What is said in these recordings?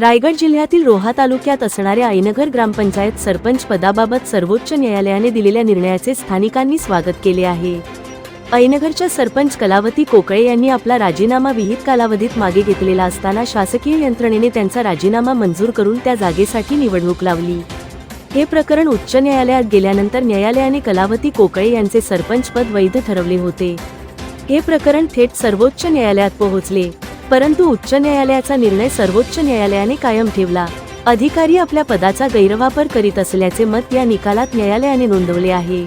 रायगड जिल्ह्यातील रोहा तालुक्यात असणाऱ्या ऐनगर ग्रामपंचायत सरपंच पदाबाबत सर्वोच्च न्यायालयाने दिलेल्या निर्णयाचे स्थानिकांनी स्वागत केले आहे. ऐनगरच्या सरपंच कलावती कोकळे यांनी आपला राजीनामा विहित कालावधीत मागे घेतलेला असताना शासकीय यंत्रणेने त्यांचा राजीनामा मंजूर करून त्या जागेसाठी निवडणूक लावली. हे प्रकरण उच्च न्यायालयात गेल्यानंतर न्यायालयाने कलावती कोकळे यांचे सरपंचपद वैध ठरवले होते. हे प्रकरण थेट सर्वोच्च न्यायालयात पोहोचले. परंतु उच्च न्यायालयाचा निर्णय सर्वोच्च न्यायालयाने कायम ठेवला. अधिकारी आपल्या पदाचा गैरवापर करीत असल्याचे मत या निकालात न्यायालयाने नोंदवले आहे.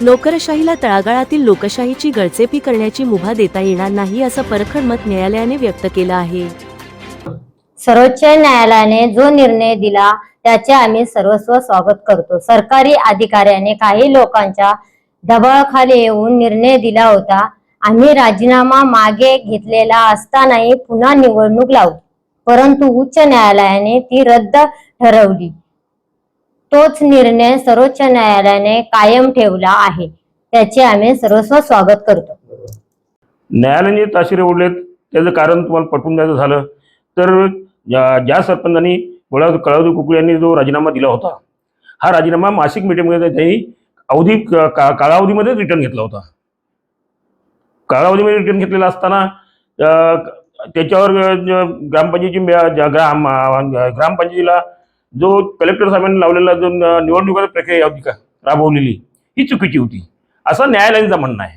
नोकरशाहीला तळागाळातील लोकशाहीची गळचेपी करण्याची मुभा देता येणार नाही असं परखड मत न्यायालयाने व्यक्त केलं आहे. सर्वोच्च न्यायालयाने जो निर्णय दिला त्याचे आम्ही सर्वस्व स्वागत करतो. सरकारी अधिकाऱ्याने काही लोकांच्या दबावाखाली येऊन निर्णय दिला होता. आम्ही राजीनामा मागे घेतलेला असतानाही पुन्हा निवडणूक लावली. परंतु उच्च न्यायालयाने ती रद्द ठरवली. तोच निर्णय सर्वोच्च न्यायालयाने कायम ठेवला आहे. त्याचे आम्ही सर्वस्व स्वागत करतो. न्यायालयाने ताशिरे ओढलेत त्याचं कारण तुम्हाला पटवून द्यायचं झालं. तर ज्या ज्या सरपंचांनी बळा कळावती यांनी जो राजीनामा दिला होता हा राजीनामा मासिक मीटिंगमध्ये त्यांनी अवधी का- का- कालावधीमध्येच रिटर्न घेतला होता. कालावधीमध्ये रिटर्न घेतलेला असताना त्याच्यावर ग्रामपंचायतीची ग्राम ग्रामपंचायतीला जो कलेक्टर साहेबांनी लावलेला जो निवडणुकीची प्रक्रिया होती का राबवलेली ही चुकीची होती. असं न्यायालयाचं म्हणणं आहे.